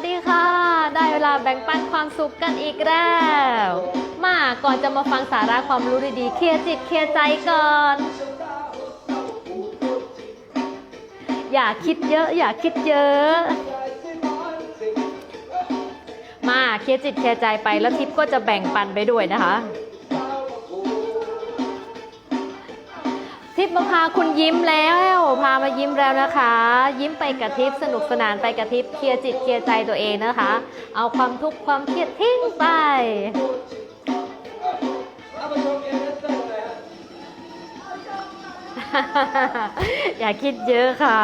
สดีค่ะ ได้เวลาแบ่งปันความสุขกันอีกแล้ว มาก่อนจะมาฟังสาระความรู้ดีๆ เคลียร์จิตเคลียร์ใจก่อน อย่าคิดเยอะ อย่าคิดเยอะ มาเคลียร์จิตเคลียร์ใจไปแล้วทิปก็จะแบ่งปันไปด้วยนะคะ ทิพย์มาพาคุณยิ้มแล้ว พามายิ้มแล้วนะคะ ยิ้มไปกับทิพย์สนุกสนานไปกับทิพย์เคลียร์จิตเคลียร์ใจตัวเองนะคะ เอาความทุกข์ความเครียดทิ้งไปอย่าคิดเยอะค่ะ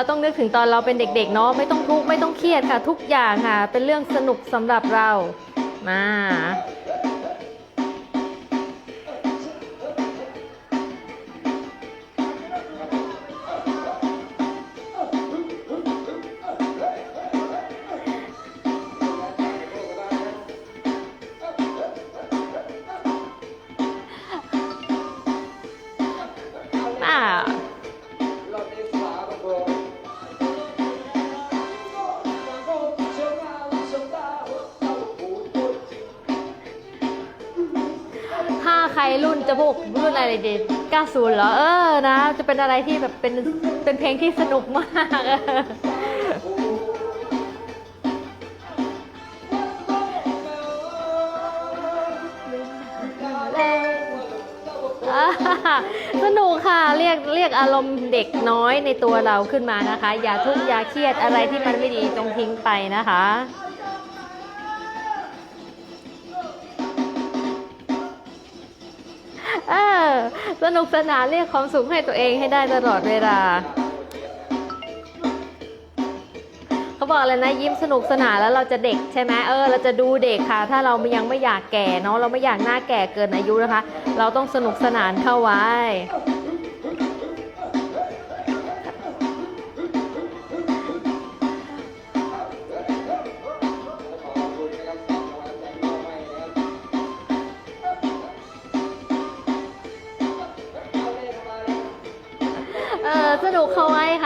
เราต้องนึกถึงตอนเราเป็นเด็กๆเนาะไม่ต้องทุกข์ไม่ต้องเครียดค่ะ ทุกอย่างค่ะ เป็นเรื่องสนุกสำหรับเรามา เด็ด90เหรอ เออ นะ จะเป็นอะไรที่แบบเป็น เป็นเพลงที่สนุกมากเอออ่าสนุกค่ะ เรียกเรียกอารมณ์เด็กน้อยในตัวเราขึ้นมานะคะ อย่าทุกข์อย่าเครียดอะไรที่มันไม่ดีจงทิ้งไปนะคะ สนุกสนานเรียกความสุขให้ตัวเองให้ได้ตลอดเวลา เขาบอกเลยนะยิ้มสนุกสนานแล้วเราจะเด็กใช่ไหมเออเราจะดูเด็กค่ะ ถ้าเรายังไม่อยากแก่เนาะเราไม่อยากหน้าแก่เกินอายุนะคะ เราต้องสนุกสนานเข้าไว้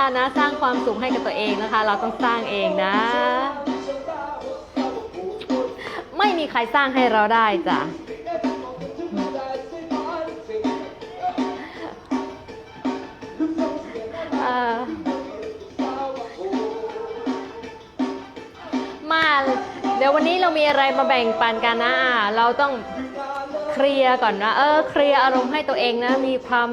าไว้ค่ะนะ สร้างความสุขให้กับตัวเองนะคะ เราต้องสร้างเองนะ ไม่มีใครสร้างให้เราได้จ้ะมาเดี๋ยววันนี้เรามีอะไรมาแบ่งปันกันนะ เราต้อง เคลียร์ก่อนนะเออเคลียร์อารมณ์ให้ตัวเองนะมีความ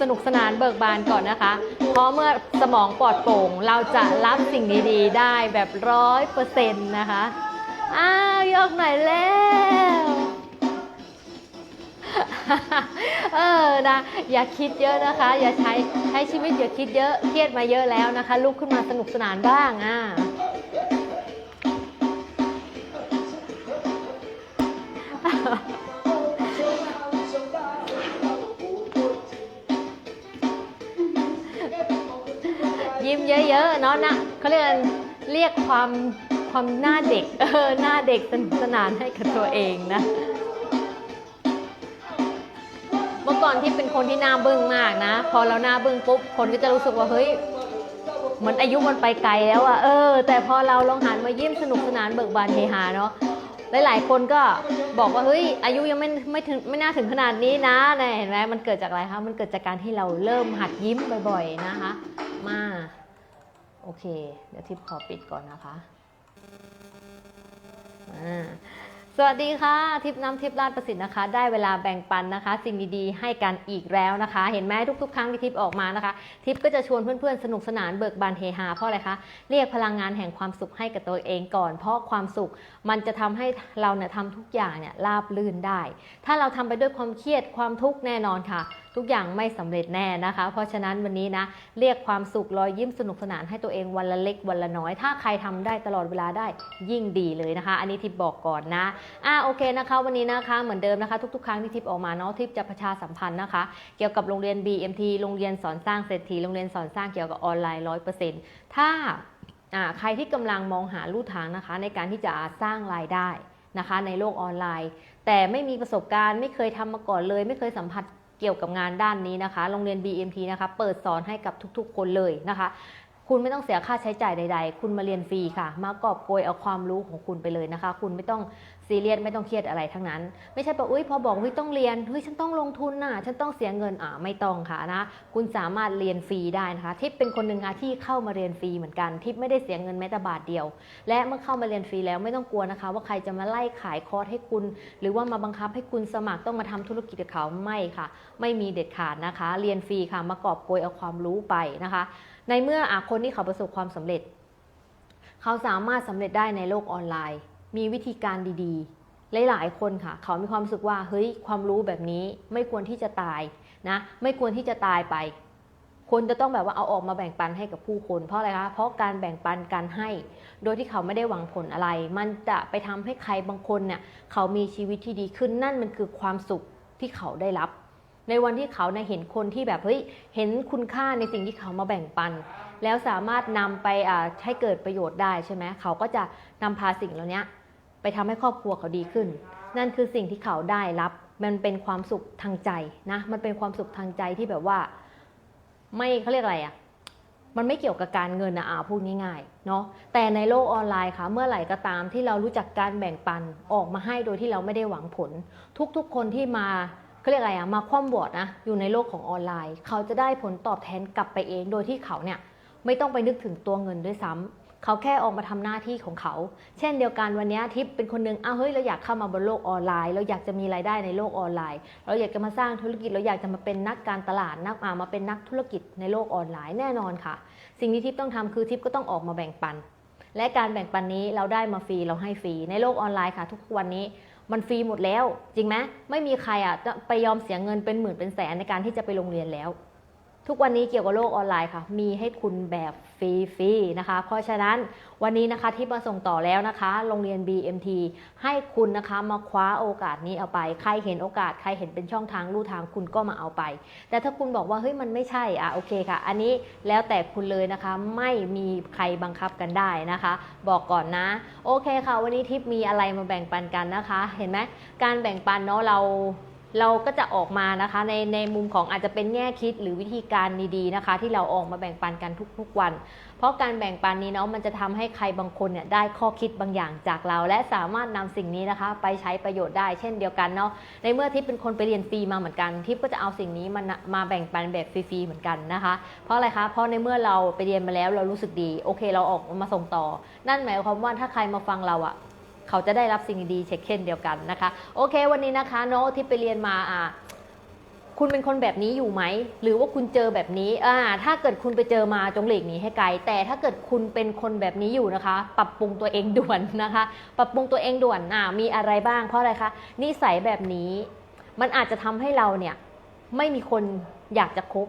สนุกสนานเบิกบานก่อนนะคะ เพราะเมื่อสมองปลอดโปร่ง เราจะรับสิ่งดีๆ ได้แบบร้อยเปอร์เซ็นต์นะคะอ้าวยกหน่อยแล้วเออนะอย่าคิดเยอะนะคะ อย่าใช้ใช้ชีวิตอย่าคิดเยอะเครียดมาเยอะแล้วนะคะลุกขึ้นมาสนุกสนานบ้างอะ ยิ้มเยอะๆเนาะนะเขาเรียกเรียกความความหน้าเด็กเออหน้าเด็กสนุกสนานให้กับตัวเองนะ เมื่อก่อนที่เป็นคนที่หน้าบึ้งมากนะ พอเราหน้าบึ้งปุ๊บคนก็จะรู้สึกว่าเฮ้ยเหมือนอายุมันไปไกลแล้วอะเออ แต่พอเราลองหันมายิ้มสนุกสนานเบิกบานเฮฮาเนาะหลายๆคนก็บอกว่าเฮ้ยอายุยังไม่ไม่ถึงไม่น่าถึงขนาดนี้นะเนี่ยเห็นไหมมันเกิดจากอะไรคะมันเกิดจากการที่เราเริ่มหัดยิ้มบ่อย ๆนะคะ มา โอเค เดี๋ยวทิปขอปิดก่อนนะคะสวัสดีค่ะ ทิปน้ำทิปลาดประสิทธิ์นะคะ ได้เวลาแบ่งปันนะคะ สิ่งดีๆให้กันอีกแล้วนะคะ เห็นไหมทุกๆ ครั้งที่ทิปออกมานะคะ ทิปก็จะชวนเพื่อนๆ สนุกสนานเบิกบานเฮฮาเพราะอะไรคะ เรียกพลังงานแห่งความสุขให้กับตัวเองก่อน เพราะความสุขมันจะทำให้เราเนี่ยทำทุกอย่างเนี่ยราบลื่นได้ ถ้าเราทำไปด้วยความเครียดความทุกข์แน่นอนค่ะ ทุกอย่างไม่สำเร็จแน่นะคะ เพราะฉะนั้นวันนี้นะเรียกความสุขรอยยิ้มสนุกสนานให้ตัวเองวันละเล็กวันละน้อย ถ้าใครทำได้ตลอดเวลาได้ยิ่งดีเลยนะคะ อันนี้ทิปบอกก่อนนะอ่าโอเคนะคะ วันนี้นะคะเหมือนเดิมนะคะ ทุกๆ ครั้งที่ทิปออกมาเนาะทิปจะประชาสัมพันธ์นะคะ เกี่ยวกับโรงเรียน BMT โรงเรียนสอนสร้างเศรษฐีโรงเรียนสอนสร้างเกี่ยวกับออนไลน์ร้อยเปอร์เซ็นต์ถ้าอ่าใครที่กำลังมองหาลู่ทางนะคะ ในการที่จะสร้างรายได้นะคะ ในโลกออนไลน์ แต่ไม่มีประสบการณ์ ไม่เคยทำมาก่อนเลย ไม่เคยสัมผัส เกี่ยวกับงานด้านนี้นะคะ โรงเรียน BMT นะคะ เปิดสอนให้กับทุกๆ คนเลยนะคะ คุณไม่ต้องเสียค่าใช้จ่ายใด ๆ คุณมาเรียนฟรีค่ะ มากอบโกยเอาความรู้ของคุณไปเลยนะคะ คุณไม่ต้องซีเรียสไม่ต้องเครียดอะไรทั้งนั้น ไม่ใช่แบบอุ้ยพอบอกเฮ้ยต้องเรียนเฮ้ยฉันต้องลงทุนน่ะ ฉันต้องเสียเงินอ่าไม่ต้องค่ะนะ คุณสามารถเรียนฟรีได้นะคะ ทิปเป็นคนหนึ่งค่ะที่เข้ามาเรียนฟรีเหมือนกัน ทิปไม่ได้เสียเงินแม้แต่บาทเดียว และเมื่อเข้ามาเรียนฟรีแล้วไม่ต้องกลัวนะคะ ว่าใครจะมาไล่ขายคอร์สให้คุณ หรือว่ามาบังคับให้คุณสมัครต้องมาทำธุรกิจกับเขาไม่ค่ะ ไม่มีเด็ดขาดนะคะ เรียนฟรีค่ะมากอบโกยเอาความรู้ไปนะคะ ในเมื่ออาคนที่เขาประสบความสำเร็จ เขาสามารถสำเร็จได้ในโลกออนไลน์ มีวิธีการดีๆ หลายๆคนค่ะ เขามีความรู้สึกว่าเฮ้ยความรู้แบบนี้ไม่ควรที่จะตายนะไม่ควรที่จะตายไปควรจะต้องแบบว่าเอาออกมาแบ่งปันให้กับผู้คน เพราะอะไรคะ เพราะการแบ่งปันการให้ โดยที่เขาไม่ได้หวังผลอะไร มันจะไปทำให้ใครบางคนเนี่ยเขามีชีวิตที่ดีขึ้นนั่นมันคือความสุขที่เขาได้รับ ในวันที่เขาเนี่ยเห็นคนที่แบบเฮ้ยเห็นคุณค่าในสิ่งที่เขามาแบ่งปัน แล้วสามารถนำไปให้เกิดประโยชน์ได้ใช่ไหมเขาก็จะนำพาสิ่งเหล่านี้ไปทำให้ครอบครัวเขาดีขึ้น นั่นคือสิ่งที่เขาได้รับ มันเป็นความสุขทางใจนะ มันเป็นความสุขทางใจที่แบบว่า ไม่เขาเรียกอะไรอะ่ะมันไม่เกี่ยวกับการเงินนะอาพูดง่ายๆเนาะแต่ในโลกออนไลน์ค่ะ เมื่อไหร่ก็ตามที่เรารู้จักการแบ่งปันออกมาให้โดยที่เราไม่ได้หวังผล ทุกๆคนที่มา เขาเรียกอะไรอะมาคว่ำบอดนะอยู่ในโลกของออนไลน์ เขาจะได้ผลตอบแทนกลับไปเองโดยที่เขาเนี่ยไม่ต้องไปนึกถึงตัวเงินด้วยซ้ำเขาแค่ออกมาทำหน้าที่ของเขา เช่นเดียวกันวันนี้ทิปเป็นคนหนึงอ้าวเฮ้ยเราอยากเข้ามาบนโลกออนไลน์ เราอยากจะมีรายได้ในโลกออนไลน์ เราอยากจะมาสร้างธุรกิจเราอยากจะมาเป็นนักการตลาดนักอามาเป็นนักธุรกิจในโลกออนไลน์แน่นอนค่ะ สิ่งที่ทิปต้องทำคือทิปก็ต้องออกมาแบ่งปัน และการแบ่งปันนี้เราได้มาฟรีเราให้ฟรีในโลกออนไลน์ค่ะ ทุกวันนี้ มันฟรีหมดแล้ว จริงไหมไม่มีใครอะจะไปยอมเสียเงินเป็นหมื่นเป็นแสนในการที่จะไปโรงเรียนแล้ว ทุกวันนี้เกี่ยวกับโลกออนไลน์ค่ะ มีให้คุณแบบฟรีๆนะคะ เพราะฉะนั้นวันนี้นะคะที่มาส่งต่อแล้วนะคะ โรงเรียน BMT ให้คุณนะคะมาคว้าโอกาสนี้เอาไป ใครเห็นโอกาส ใครเห็นเป็นช่องทางลู่ทางคุณก็มาเอาไป แต่ถ้าคุณบอกว่าเฮ้ยมันไม่ใช่อะโอเคค่ะ อันนี้แล้วแต่คุณเลยนะคะ ไม่มีใครบังคับกันได้นะคะ บอกก่อนนะ โอเคค่ะ วันนี้ทิปมีอะไรมาแบ่งปันกันนะคะ เห็นไหมการแบ่งปันเนาะเรา เราก็จะออกมานะคะในในมุมของอาจจะเป็นแง่คิดหรือวิธีการดีๆนะคะ ที่เราออกมาแบ่งปันกันทุกๆวัน เพราะการแบ่งปันนี้เนาะมันจะทำให้ใครบางคนเนี่ยได้ข้อคิดบางอย่างจากเรา และสามารถนำสิ่งนี้นะคะ ไปใช้ประโยชน์ได้เช่นเดียวกันเนาะในเมื่อทิพย์เป็นคนไปเรียนฟรีมาเหมือนกันทิพย์ก็จะเอาสิ่งนี้มามาแบ่งปันแบบฟรีๆเหมือนกันนะคะ เพราะอะไรคะเพราะในเมื่อเราไปเรียนมาแล้วเรารู้สึกดีโอเค เราออกมาส่งต่อ นั่นหมายความว่าถ้าใครมาฟังเราอะ เขาจะได้รับสิ่งดีเช็คเช่นเดียวกันนะคะ โอเค วันนี้นะคะเนาะที่ไปเรียนมาอะคุณเป็นคนแบบนี้อยู่ไหม หรือว่าคุณเจอแบบนี้อ่าถ้าเกิดคุณไปเจอมาจงหลีกหนีให้ไกล แต่ถ้าเกิดคุณเป็นคนแบบนี้อยู่นะคะ ปรับปรุงตัวเองด่วนนะคะ ปรับปรุงตัวเองด่วนอ่ามีอะไรบ้าง เพราะอะไรคะ นิสัยแบบนี้ มันอาจจะทำให้เราเนี่ยไม่มีคนอยากจะคบ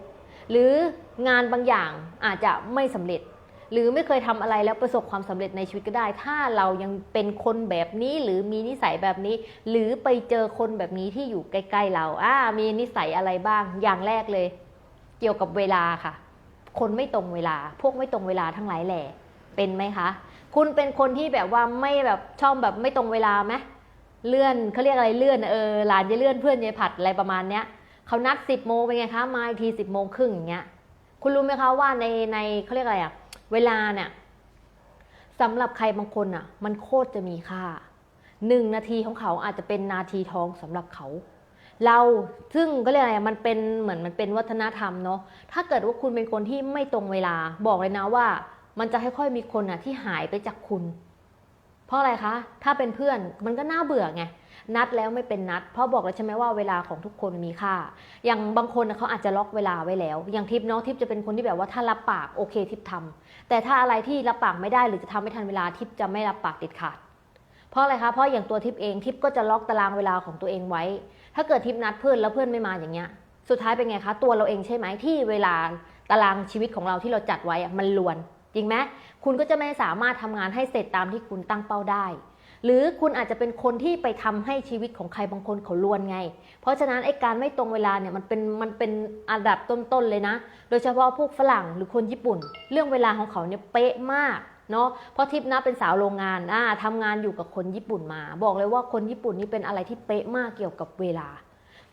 หรืองานบางอย่างอาจจะไม่สำเร็จ หรือไม่เคยทำอะไรแล้วประสบความสำเร็จในชีวิตก็ได้ ถ้าเรายังเป็นคนแบบนี้หรือมีนิสัยแบบนี้ หรือไปเจอคนแบบนี้ที่อยู่ใกล้ๆเราอ่ามีนิสัยอะไรบ้าง อย่างแรกเลย เกี่ยวกับเวลาค่ะ คนไม่ตรงเวลา พวกไม่ตรงเวลาทั้งหลายแหล่เป็นไหมคะ คุณเป็นคนที่แบบว่าไม่แบบชอบแบบไม่ตรงเวลาไหมเลื่อนเขาเรียกอะไรเลื่อนเออหลานจะเลื่อนเพื่อนจะผัดอะไรประมาณเนี้ยเขานัดสิบโมงเป็นไงคะมาอีกทีสิบโมงครึ่งอย่างเงี้ยคุณรู้ไหมคะว่าในในเขาเรียกอะไรอะ เวลาเนี่ยสำหรับใครบางคนอะมันโคตรจะมีค่าหนึ่งนาทีของเขาอาจจะเป็นนาทีทองสำหรับเขา เราซึ่งก็เรียกอะไรมันเป็นเหมือนมันเป็นวัฒนธรรมเนาะถ้าเกิดว่าคุณเป็นคนที่ไม่ตรงเวลาบอกเลยนะว่า มันจะค่อยๆมีคนอะที่หายไปจากคุณ เพราะอะไรคะ ถ้าเป็นเพื่อนมันก็น่าเบื่อไงนัดแล้วไม่เป็นนัด เพราะบอกแล้วใช่ไหมว่าเวลาของทุกคนมีค่า อย่างบางคนเขาอาจจะล็อกเวลาไว้แล้ว อย่างทิปเนาะทิปจะเป็นคนที่แบบว่าถ้ารับปากโอเคทิปทำ แต่ถ้าอะไรที่รับปากไม่ได้หรือจะทำไม่ทันเวลาทิปจะไม่รับปากเด็ดขาด เพราะอะไรคะเพราะอย่างตัวทิปเองทิปก็จะล็อกตารางเวลาของตัวเองไว้ ถ้าเกิดทิปนัดเพื่อนแล้วเพื่อนไม่มาอย่างเงี้ย สุดท้ายเป็นไงคะ ตัวเราเองใช่ไหมที่เวลาตารางชีวิตของเราที่เราจัดไว้มันลวน จริงไหมคุณก็จะไม่สามารถทำงานให้เสร็จตามที่คุณตั้งเป้าได้ หรือคุณอาจจะเป็นคนที่ไปทำให้ชีวิตของใครบางคนเขาลวนไง เพราะฉะนั้นไอ้การไม่ตรงเวลาเนี่ยมันเป็นมันเป็นอันดับต้นๆเลยนะ โดยเฉพาะพวกฝรั่งหรือคนญี่ปุ่น เรื่องเวลาของเขาเนี่ยเป๊ะมากเนาะเพราะทิปนะเป็นสาวโรงงานอ่าทำงานอยู่กับคนญี่ปุ่นมา บอกเลยว่าคนญี่ปุ่นนี่เป็นอะไรที่เป๊ะมากเกี่ยวกับเวลา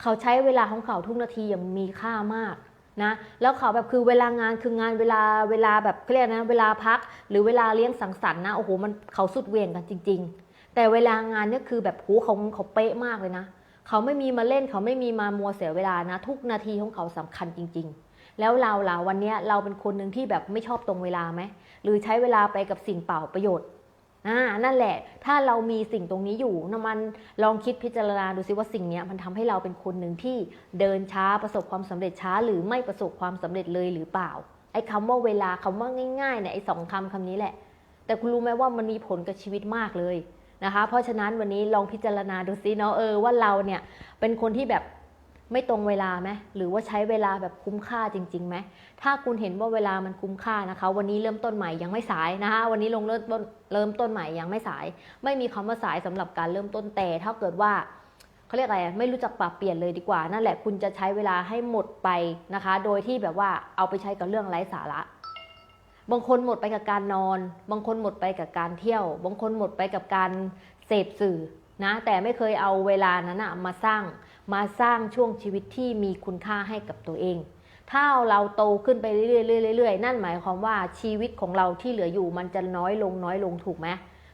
เขาใช้เวลาของเขาทุกนาทีอย่างมีค่ามากนะแล้วเขาแบบคือเวลางานคืองานเวลาเวลาแบบเรียกนะเวลาพัก หรือเวลาเลี้ยงสังสรรค์นะโอ้โหมันเขาสุดเวียงกันจริง ๆ แต่เวลางานเนี่ยคือแบบโหเขาเขาเป๊ะมากเลยนะ เขาไม่มีมาเล่นเขาไม่มีมามัวเสียเวลานะ ทุกนาทีของเขาสำคัญจริง ๆ แล้วเราล่ะวันเนี้ยเราเป็นคนหนึ่งที่แบบไม่ชอบตรงเวลาไหมหรือใช้เวลาไปกับสิ่งเปล่าประโยชน์อ่านั่นแหละ ถ้าเรามีสิ่งตรงนี้อยู่นะมันลองคิดพิจารณาดูซิว่าสิ่งเนี้ยมันทำให้เราเป็นคนหนึ่งที่เดินช้าประสบความสำเร็จช้า หรือไม่ประสบความสำเร็จเลยหรือเปล่า ไอ้คำว่าเวลาคำว่าง่ายๆเนี่ยไอ้สองคำคำนี้แหละ แต่คุณรู้ไหมว่ามันมีผลกับชีวิตมากเลย นะคะ เพราะฉะนั้นวันนี้ลองพิจารณาดูซิเนาะเออว่าเราเนี่ยเป็นคนที่แบบไม่ตรงเวลาไหมหรือว่าใช้เวลาแบบคุ้มค่าจริงๆไหมถ้าคุณเห็นว่าเวลามันคุ้มค่านะคะ วันนี้เริ่มต้นใหม่ยังไม่สายนะคะ วันนี้ลงเริ่มต้นเริ่มต้นใหม่ยังไม่สาย ไม่มีคำว่าสายสำหรับการเริ่มต้นแต่ถ้าเกิดว่าเขาเรียกอะไรไม่รู้จักปรับเปลี่ยนเลยดีกว่า นั่นแหละคุณจะใช้เวลาให้หมดไปนะคะ โดยที่แบบว่าเอาไปใช้กับเรื่องไร้สาระ บางคนหมดไปกับการนอน บางคนหมดไปกับการเที่ยว บางคนหมดไปกับการเสพสื่อนะแต่ไม่เคยเอาเวลานั้นนะมาสร้างมาสร้างช่วงชีวิตที่มีคุณค่าให้กับตัวเอง ถ้าเราโตขึ้นไปเรื่อยๆเรื่อยๆนั่นหมายความว่าชีวิตของเราที่เหลืออยู่มันจะน้อยลงน้อยลงถูกไหม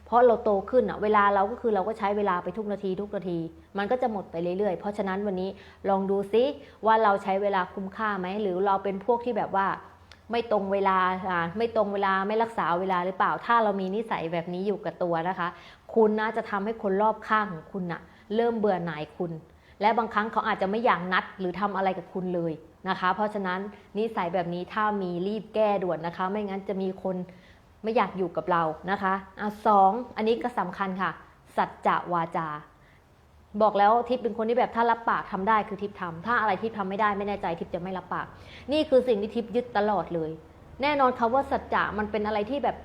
เพราะเราโตขึ้นอะเวลาเราก็คือเราก็ใช้เวลาไปทุกนาทีทุกนาที มันก็จะหมดไปเรื่อยๆ เพราะฉะนั้นวันนี้ลองดูซิว่าเราใช้เวลาคุ้มค่าไหมหรือเราเป็นพวกที่แบบว่า ไม่ตรงเวลาไม่ตรงเวลาไม่รักษาเวลาหรือเปล่า ถ้าเรามีนิสัยแบบนี้อยู่กับตัวนะคะ คุณน่าจะทำให้คนรอบข้างของคุณน่ะเริ่มเบื่อหน่ายคุณ และบางครั้งเขาอาจจะไม่อยากนัดหรือทำอะไรกับคุณเลยนะคะ เพราะฉะนั้นนิสัยแบบนี้ถ้ามีรีบแก้ด่วนนะคะ ไม่งั้นจะมีคนไม่อยากอยู่กับเรานะคะอะสองอันนี้ก็สำคัญค่ะ สัจจะวาจา บอกแล้วทิพย์เป็นคนที่แบบถ้ารับปากทำได้คือทิพย์ทำถ้าอะไรทิพย์ทำไม่ได้ไม่แน่ใจทิพย์จะไม่รับปาก นี่คือสิ่งที่ทิพย์ยึดตลอดเลย แน่นอนคำว่าสัจจะมันเป็นอะไรที่แบบ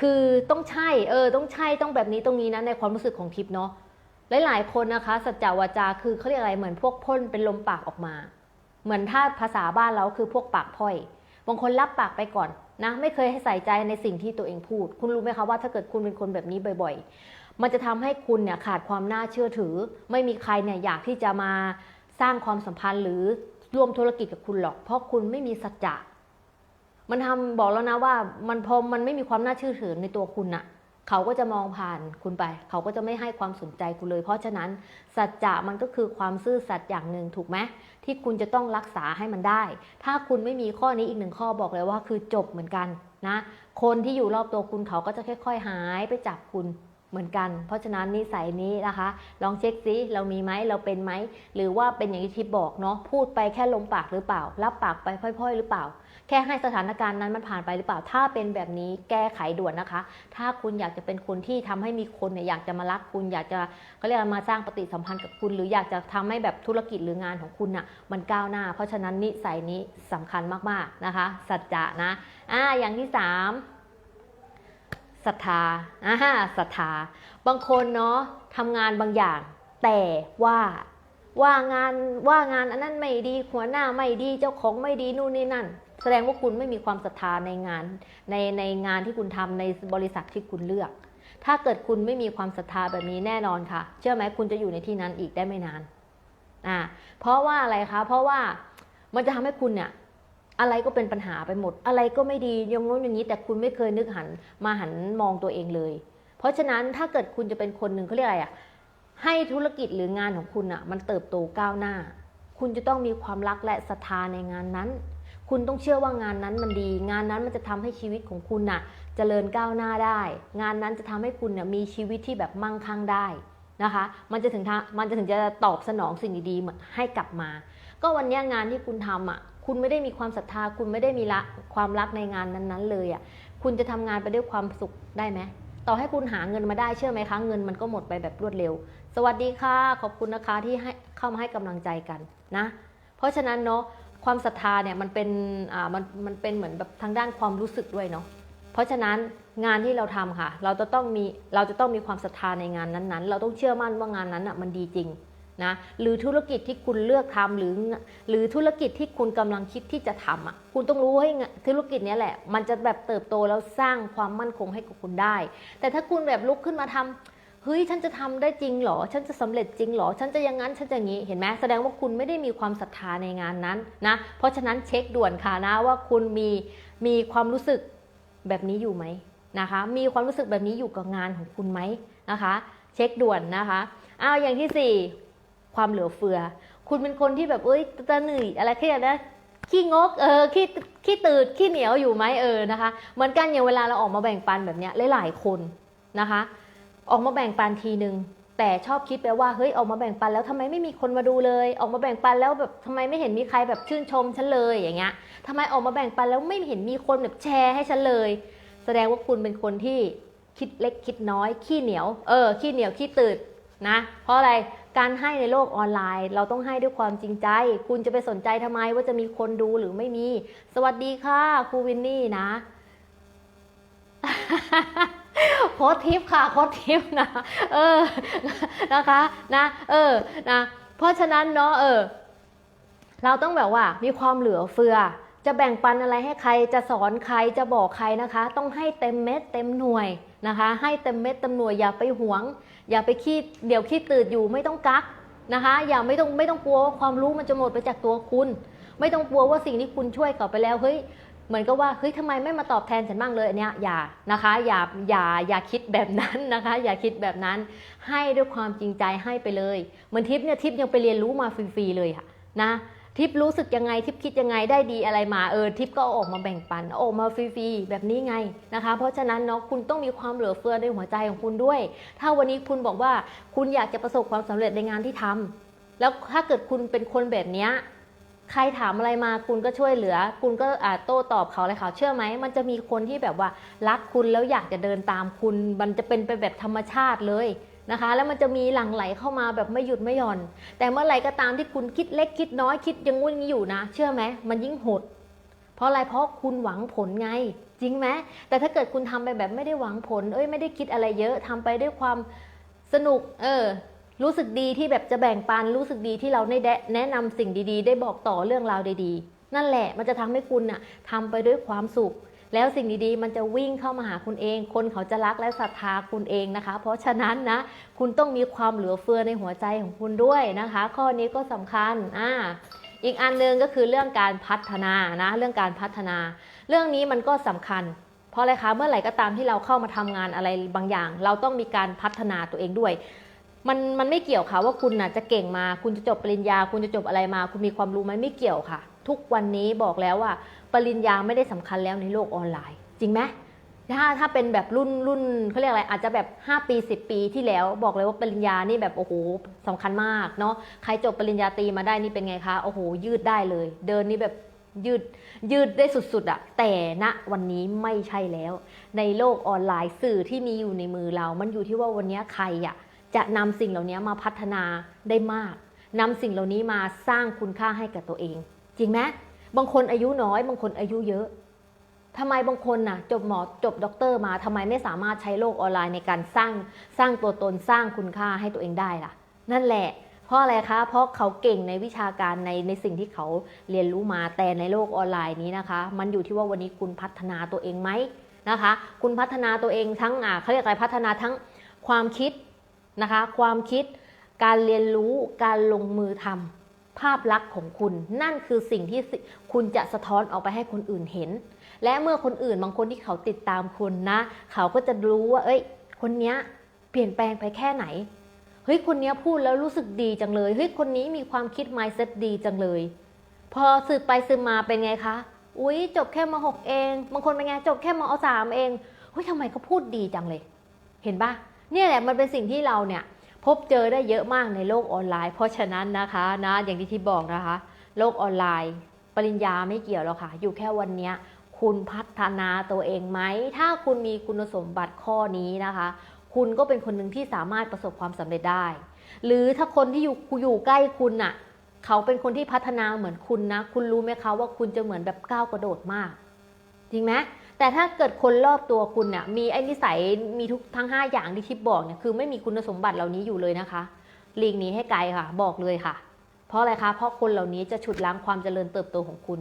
คือต้องใช่ เออ ต้องใช่ต้องแบบนี้ตรงนี้นะในความรู้สึกของทิพย์เนาะหลายๆคนนะคะสัจจะวาจาคือเขาเรียกอะไรเหมือนพวกพ่นเป็นลมปากออกมา เหมือนถ้าภาษาบ้านเราคือพวกปากพ่อยบางคนรับปากไปก่อนนะ ไม่เคยให้ใส่ใจในสิ่งที่ตัวเองพูด คุณรู้ไหมคะว่าถ้าเกิดคุณเป็นคนแบบนี้บ่อย ๆ มันจะทำให้คุณเนี่ยขาดความน่าเชื่อถือ ไม่มีใครเนี่ยอยากที่จะมาสร้างความสัมพันธ์หรือร่วมธุรกิจกับคุณหรอก เพราะคุณไม่มีสัจจะมันทำบอกแล้วนะว่ามันพอมันไม่มีความน่าเชื่อถือในตัวคุณน่ะเขาก็จะมองผ่านคุณไป เขาก็จะไม่ให้ความสนใจคุณเลย เพราะฉะนั้นสัจจะมันก็คือความซื่อสัตย์อย่างหนึ่งถูกไหมที่คุณจะต้องรักษาให้มันได้ ถ้าคุณไม่มีข้อนี้อีกหนึ่งข้อบอกเลยว่าคือจบเหมือนกันนะ คนที่อยู่รอบตัวคุณเขาก็จะค่อย ๆ หายไปจากคุณ เหมือนกัน เพราะฉะนั้นนิสัยนี้นะคะ ลองเช็คซิเรามีไหมเราเป็นไหมหรือว่าเป็นอย่างที่ทิพย์บอกเนาะพูดไปแค่ลมปากหรือเปล่า รับปากไปพล่อย ๆ หรือเปล่า แค่ให้สถานการณ์นั้นมันผ่านไปหรือเปล่า ถ้าเป็นแบบนี้แก้ไขด่วนนะคะ ถ้าคุณอยากจะเป็นคนที่ทำให้มีคนเนี่ยอยากจะมารักคุณอยากจะเขาเรียกมาสร้างปฏิสัมพันธ์กับคุณ หรืออยากจะทำให้แบบธุรกิจหรืองานของคุณน่ะมันก้าวหน้า เพราะฉะนั้นนิสัยนี้สำคัญมากๆนะคะ สัจจะนะอ่าอย่างที่สาม ศรัทธาอ่าศรัทธา บางคนเนาะทำงานบางอย่าง แต่ว่าว่างานว่างานอันนั้นไม่ดีหัวหน้าไม่ดีเจ้าของไม่ดีนู่นนี่นั่น แสดงว่าคุณไม่มีความศรัทธาในงานในในงานที่คุณทำในบริษัทที่คุณเลือก ถ้าเกิดคุณไม่มีความศรัทธาแบบนี้แน่นอนค่ะ เชื่อไหมคุณจะอยู่ในที่นั้นอีกได้ไม่นานอ่าเพราะว่าอะไรคะ เพราะว่ามันจะทำให้คุณเนี่ย อะไรก็เป็นปัญหาไปหมด อะไรก็ไม่ดีอย่างโน้นอย่างนี้ แต่คุณไม่เคยนึกหันมาหันมองตัวเองเลย เพราะฉะนั้นถ้าเกิดคุณจะเป็นคนหนึ่งเขาเรียกอะไรอะให้ธุรกิจหรืองานของคุณอะมันเติบโตก้าวหน้า คุณจะต้องมีความรักและศรัทธาในงานนั้น คุณต้องเชื่อว่างานนั้นมันดี งานนั้นมันจะทำให้ชีวิตของคุณน่ะเจริญก้าวหน้าได้ งานนั้นจะทำให้คุณเนี่ยมีชีวิตที่แบบมั่งคั่งได้นะคะ มันจะถึงทามันจะถึงจะตอบสนองสิ่งดีๆเหมือนให้กลับมา ก็วันนี้งานที่คุณทำอะ คุณไม่ได้มีความศรัทธา คุณไม่ได้มีละความรักในงานนั้นๆ เลยอะคุณจะทำงานไปด้วยความสุขได้ไหมต่อให้คุณหาเงินมาได้เชื่อไหมคะ เงินมันก็หมดไปแบบรวดเร็ว สวัสดีค่ะ ขอบคุณนะคะที่ให้เข้ามาให้กำลังใจกันนะ เพราะฉะนั้นเนาะความศรัทธาเนี่ยมันเป็นอ่ามันมันเป็นเหมือนแบบทางด้านความรู้สึกด้วยเนาะเพราะฉะนั้นงานที่เราทำค่ะ เราจะต้องมีเราจะต้องมีความศรัทธาในงานนั้นๆ เราต้องเชื่อมั่นว่างานนั้นอะมันดีจริง นะหรือธุรกิจที่คุณเลือกทำหรือหรือธุรกิจที่คุณกำลังคิดที่จะทำอะคุณต้องรู้ให้งธุรกิจนี้แหละ มันจะแบบเติบโตแล้วสร้างความมั่นคงให้กับคุณได้ แต่ถ้าคุณแบบลุกขึ้นมาทำเฮ้ยฉันจะทำได้จริงเหรอ ฉันจะสำเร็จจริงเหรอ ฉันจะอยังงั้นฉันจะงี้เห็นไหมแสดงว่าคุณไม่ได้มีความศรัทธาในงานนั้นนะเพราะฉะนั้นเช็คด่วนค่ะนะว่าคุณมีมีความรู้สึกแบบนี้อยู่ไหมนะคะ มีความรู้สึกแบบนี้อยู่กับงานของคุณไหมนะคะ เช็คด่วนนะคะอ้าวอย่างที่สี่ ความเหลือเฟือ คุณเป็นคนที่แบบเอ้ยตะหนื่อยอะไรเครียดนะขี้งกเออขี้ขี้ตืดขี้เหนียวอยู่ไหมเออนะคะเหมือนกันอย่างเวลาเราออกมาแบ่งปันแบบเนี้ยหลายๆคนนะคะ ออกมาแบ่งปันทีนึงแต่ชอบคิดไปว่าเฮ้ยออกมาแบ่งปันแล้วทำไมไม่มีคนมาดูเลย ออกมาแบ่งปันแล้วแบบทำไมไม่เห็นมีใครแบบชื่นชมฉันเลยอย่างเงี้ยทำไมออกมาแบ่งปันแล้วไม่เห็นมีคนแบบแชร์ให้ฉันเลย แสดงว่าคุณเป็นคนที่คิดเล็กคิดน้อย ขี้เหนียว เออขี้เหนียวขี้ตืดนะ เพราะอะไร การให้ในโลกออนไลน์ เราต้องให้ด้วยความจริงใจ คุณจะไปสนใจทำไมว่าจะมีคนดูหรือไม่มี สวัสดีค่ะครูวินนี่นะโค้ดทิปค่ะโค้ดทิปนะ เออนะคะนะ เออนะ เพราะฉะนั้นเนาะเออ เราต้องแบบว่า มีความเหลือเฟือ จะแบ่งปันอะไรให้ใครจะสอนใครจะบอกใครนะคะ ต้องให้เต็มเม็ดเต็มหน่วยนะคะ ให้เต็มเม็ดเต็มหน่วยอย่าไปหวง อย่าไปขี้เดี๋ยวขี้ตื่นอยู่ไม่ต้องกักนะคะ อย่าไม่ต้องไม่ต้องกลัวว่าความรู้มันจะหมดไปจากตัวคุณ ไม่ต้องกลัวว่าสิ่งที่คุณช่วยเขาไปแล้วเฮ้ยเหมือนกับว่าเฮ้ยทำไมไม่มาตอบแทนฉันบ้างเลยเนี้ยอย่านะคะอย่าอย่าอย่าคิดแบบนั้นนะคะ อย่าคิดแบบนั้น ให้ด้วยความจริงใจให้ไปเลยเหมือนทิปเนี่ยทิปยังไปเรียนรู้มาฟรีๆเลยค่ะนะ ทิปรู้สึกยังไงทิปคิดยังไงได้ดีอะไรมาเออทิปก็ออกมาแบ่งปันออกมาฟรีๆแบบนี้ไงนะคะ เพราะฉะนั้นเนาะคุณต้องมีความเหลือเฟือในหัวใจของคุณด้วย ถ้าวันนี้คุณบอกว่าคุณอยากจะประสบความสำเร็จในงานที่ทำแล้วถ้าเกิดคุณเป็นคนแบบเนี้ยใครถามอะไรมาคุณก็ช่วยเหลือ คุณก็โต้ตอบเขาเลยเขาเชื่อไหม มันจะมีคนที่แบบว่ารักคุณแล้วอยากจะเดินตามคุณ มันจะเป็นไปแบบธรรมชาติเลย นะคะ แล้วมันจะมีหลั่งไหลเข้ามาแบบไม่หยุดไม่หย่อน แต่เมื่อไหร่ก็ตามที่คุณคิดเล็กคิดน้อยคิดยังงุ่นอย่างนี้อยู่นะ เชื่อไหมมันยิ่งหด เพราะอะไรเพราะคุณหวังผลไง จริงไหมแต่ถ้าเกิดคุณทำไปแบบไม่ได้หวังผล เอ้ยไม่ได้คิดอะไรเยอะทำไปด้วยความสนุก เออ รู้สึกดีที่แบบจะแบ่งปันรู้สึกดีที่เราได้แนะแนะนำสิ่งดีๆ ได้บอกต่อเรื่องราวดีๆ นั่นแหละมันจะทำให้คุณน่ะทำไปด้วยความสุข แล้วสิ่งดีๆ มันจะวิ่งเข้ามาหาคุณเอง คนเขาจะรักและศรัทธาคุณเองนะคะ เพราะฉะนั้นนะคุณต้องมีความเหลือเฟือในหัวใจของคุณด้วยนะคะ ข้อนี้ก็สำคัญอ่าอีกอันหนึงก็คือเรื่องการพัฒนานะเรื่องการพัฒนา เรื่องนี้มันก็สำคัญเพราะอะไรคะเมื่อไหร่ก็ตามที่เราเข้ามาทำงานอะไรบางอย่าง เราต้องมีการพัฒนาตัวเองด้วย มันมันไม่เกี่ยวค่ะว่าคุณน่ะจะเก่งมา คุณจะจบปริญญา คุณจะจบอะไรมา คุณมีความรู้ไหมไม่เกี่ยวค่ะ ทุกวันนี้บอกแล้วว่า ปริญญาไม่ได้สำคัญแล้วในโลกออนไลน์ จริงไหมถ้าถ้าเป็นแบบรุ่นรุ่นเขาเรียกอะไรอาจจะแบบ 5 ปี 10 ปีที่แล้วบอกเลยว่าปริญญานี่แบบโอ้โหสำคัญมากเนาะใครจบปริญญาตรีมาได้นี่เป็นไงคะโอ้โห ยืดได้เลย เดินนี่แบบยืดยืดได้สุดๆอะแต่ณวันนี้ไม่ใช่แล้ว ในโลกออนไลน์สื่อที่มีอยู่ในมือเรา มันอยู่ที่ว่าวันนี้ใครอะจะนำสิ่งเหล่านี้มาพัฒนาได้มากนำสิ่งเหล่านี้มาสร้างคุณค่าให้กับตัวเอง จริงไหมบางคนอายุน้อย บางคนอายุเยอะทำไมบางคนน่ะ จบหมอจบด็อกเตอร์มาทำไมไม่สามารถใช้โลกออนไลน์ในการสร้างสร้างตัวตนสร้างคุณค่าให้ตัวเองได้ล่ะ นั่นแหละ เพราะอะไรคะ เพราะเขาเก่งในวิชาการในในสิ่งที่เขาเรียนรู้มาแต่ในโลกออนไลน์นี้นะคะ มันอยู่ที่ว่าวันนี้คุณพัฒนาตัวเองไหมนะคะ คุณพัฒนาตัวเองทั้งอ่าเขาเรียกอะไรพัฒนาทั้งความคิดนะคะ ความคิดการเรียนรู้การลงมือทำ ภาพลักษณ์ของคุณ นั่นคือสิ่งที่คุณจะสะท้อนออกไปให้คนอื่นเห็น และเมื่อคนอื่นบางคนที่เขาติดตามคุณนะ เขาก็จะรู้ว่า เอ้ย คนเนี้ยเปลี่ยนแปลงไปแค่ไหนเฮ้ยคนนี้พูดแล้วรู้สึกดีจังเลยเฮ้ยคนนี้มีความคิด mindset ดีจังเลย พอสืบไปสืบมาเป็นไงคะ อุ๊ยจบแค่มหกเอง บางคนเป็นไงจบแค่มอสามเองเฮ้ยทำไมเขาพูดดีจังเลย เห็นปะเนี่ยแหละมันเป็นสิ่งที่เราเนี่ย พบเจอได้เยอะมากในโลกออนไลน์ เพราะฉะนั้นนะคะนะอย่างที่ที่บอกนะคะ โลกออนไลน์ ปริญญาไม่เกี่ยวหรอกค่ะ อยู่แค่วันเนี้ยคุณพัฒนาตัวเองไหม ถ้าคุณมีคุณสมบัติข้อนี้นะคะ คุณก็เป็นคนหนึ่งที่สามารถประสบความสำเร็จได้ หรือถ้าคนที่อยู่อยู่ใกล้คุณน่ะเขาเป็นคนที่พัฒนาเหมือนคุณนะ คุณรู้ไหมคะว่าคุณจะเหมือนแบบก้าวกระโดดมาก จริงไหม แต่ถ้าเกิดคนรอบตัวคุณน่ะมีไอ้นิสัยมีทุกทั้ง 5 อย่างที่ทิปบอกเนี่ยคือไม่มีคุณสมบัติเหล่านี้อยู่เลยนะคะหลีกหนีให้ไกลค่ะ บอกเลยค่ะ เพราะอะไรคะเพราะคนเหล่านี้จะฉุดล้างความเจริญเติบโตของคุณ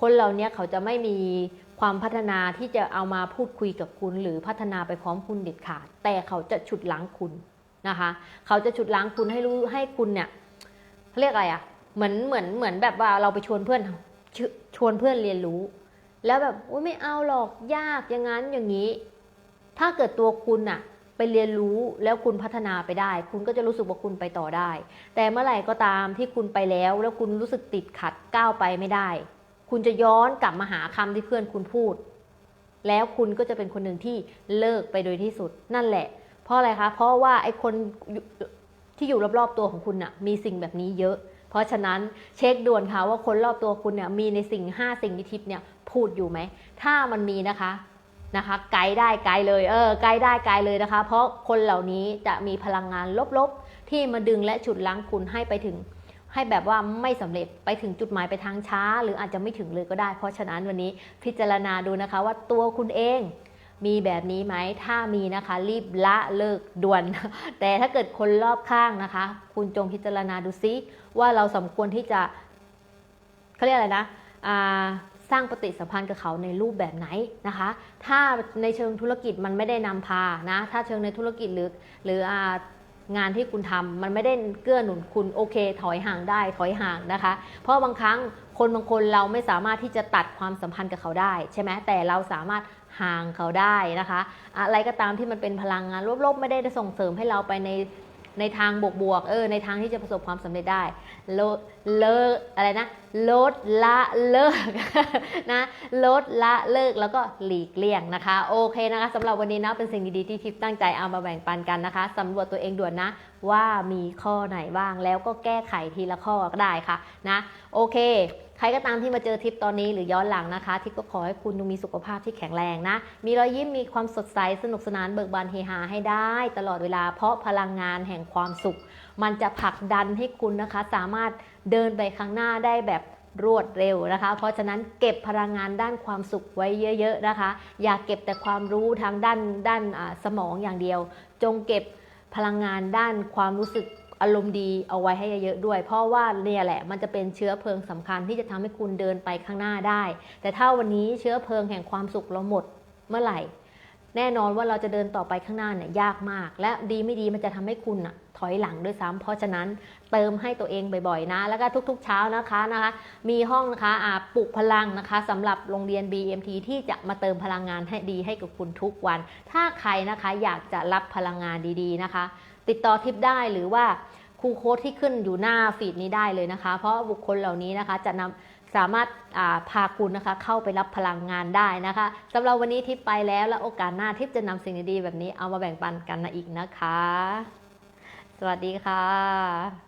คนเหล่านี้เขาจะไม่มีความพัฒนาที่จะเอามาพูดคุยกับคุณ หรือพัฒนาไปพร้อมคุณเด็ดขาดแต่เขาจะฉุดล้างคุณนะคะ เขาจะฉุดล้างคุณให้รู้ให้คุณเนี่ยเขาเรียกอะไรอะ่ะเหมือนเหมือนเหมือนแบบว่าเราไปชวนเพื่อนชชวนเพื่อนเรียนรู้ แล้วแบบโอ้ยไม่เอาหรอกยากอย่างนั้นอย่างนี้ ถ้าเกิดตัวคุณอะไปเรียนรู้แล้วคุณพัฒนาไปได้ คุณก็จะรู้สึกว่าคุณไปต่อได้ แต่เมื่อไหร่ก็ตามที่คุณไปแล้ว แล้วคุณรู้สึกติดขัดก้าวไปไม่ได้ คุณจะย้อนกลับมาหาคำที่เพื่อนคุณพูด แล้วคุณก็จะเป็นคนหนึ่งที่เลิกไปโดยที่สุดนั่นแหละ เพราะอะไรคะ เพราะว่าไอ้คนที่อยู่รอบๆตัวของคุณน่ะมีสิ่งแบบนี้เยอะ เพราะฉะนั้นเช็คด่วนค่ะว่าคนรอบตัวคุณเนี่ยมีในสิ่ง 5 สิ่งที่ทิพย์เนี่ย พูดอยู่ไหม ถ้ามันมีนะคะนะคะ ไกด์ได้ไกด์เลยเออไกด์ได้ไกด์เลยนะคะ เพราะคนเหล่านี้จะมีพลังงานลบๆ ที่มาดึงและฉุดล้างคุณให้ไปถึง ให้แบบว่าไม่สำเร็จไปถึงจุดหมายไปทางช้า หรืออาจจะไม่ถึงเลยก็ได้ เพราะฉะนั้นวันนี้พิจารณาดูนะคะว่าตัวคุณเองมีแบบนี้ไหม ถ้ามีนะคะ รีบละเลิกด่วน แต่ถ้าเกิดคนรอบข้างนะคะ คุณจงพิจารณาดูซิ ว่าเราสมควรที่จะเขาเรียกอะไรนะ อ่า สร้างปฏิสัมพันธ์กับเขาในรูปแบบไหนนะคะ ถ้าในเชิงธุรกิจมันไม่ได้นำพานะถ้าเชิงในธุรกิจหรือหรืออางานที่คุณทำมันไม่ได้เกื้อหนุนคุณโอเค ถอยห่างได้ถอยห่างนะคะ เพราะบางครั้งคนบางคนเราไม่สามารถที่จะตัดความสัมพันธ์กับเขาได้ใช่ไหมแต่เราสามารถห่างเขาได้นะคะ อะไรก็ตามที่มันเป็นพลังงานลบๆ ไม่ได้ส่งเสริมให้เราไปใน ในทางบวกๆเออในทางที่จะประสบความสำเร็จได้ลดเลิกอะไรนะลดละเลิกนะลดละเลิกแล้วก็หลีกเลี่ยงนะคะ โอเคนะคะสำหรับวันนี้นะเป็นสิ่งดีๆที่ทิพย์ตั้งใจเอามาแบ่งปันกันนะคะสำรวจตัวเองด่วนนะ ว่ามีข้อไหนบ้างแล้วก็แก้ไขทีละข้อก็ได้ค่ะนะโอเค ใครก็ตามที่มาเจอทิปตอนนี้หรือย้อนหลังนะคะ ทิปก็ขอให้คุณมีสุขภาพที่แข็งแรงนะ มีรอยยิ้มมีความสดใสสนุกสนานเบิกบานเฮฮาให้ได้ ตลอดเวลาเพราะพลังงานแห่งความสุข มันจะผลักดันให้คุณนะคะ สามารถเดินไปข้างหน้าได้แบบรวดเร็วนะคะ เพราะฉะนั้นเก็บพลังงานด้านความสุขไว้เยอะ ๆนะคะ อย่าเก็บแต่ความรู้ทางด้านด้านสมองอย่างเดียว จงเก็บพลังงานด้านความรู้สึก อารมณ์ดีเอาไว้ให้เยอะๆด้วย เพราะว่าเนี่ยแหละมันจะเป็นเชื้อเพลิงสำคัญที่จะทำให้คุณเดินไปข้างหน้าได้ แต่ถ้าวันนี้เชื้อเพลิงแห่งความสุขเราหมดเมื่อไหร่ แน่นอนว่าเราจะเดินต่อไปข้างหน้าเนี่ยยากมาก และดีไม่ดีมันจะทำให้คุณอะถอยหลังด้วยซ้ำเพราะฉะนั้นเติมให้ตัวเองบ่อยๆนะ แล้วก็ทุกๆเช้านะคะนะคะ มีห้องนะคะอาปลุกพลังนะคะสำหรับโรงเรียน BMT ที่จะมาเติมพลังงานให้ดีให้กับคุณทุกวัน ถ้าใครนะคะอยากจะรับพลังงานดีๆนะคะ ติดต่อทิปได้หรือว่าครูโค้ดที่ขึ้นอยู่หน้าฟีดนี้ได้เลยนะคะ เพราะบุคคลเหล่านี้นะคะจะนำสามารถาพาคุณนะคะเข้าไปรับพลังงานได้นะคะสำหรับวันนี้ทิปไปแล้วและโอกาสหน้าทิปจะนำสิ่งดีๆแบบนี้เอามาแบ่งปันกันนะอีกนะคะ สวัสดีค่ะ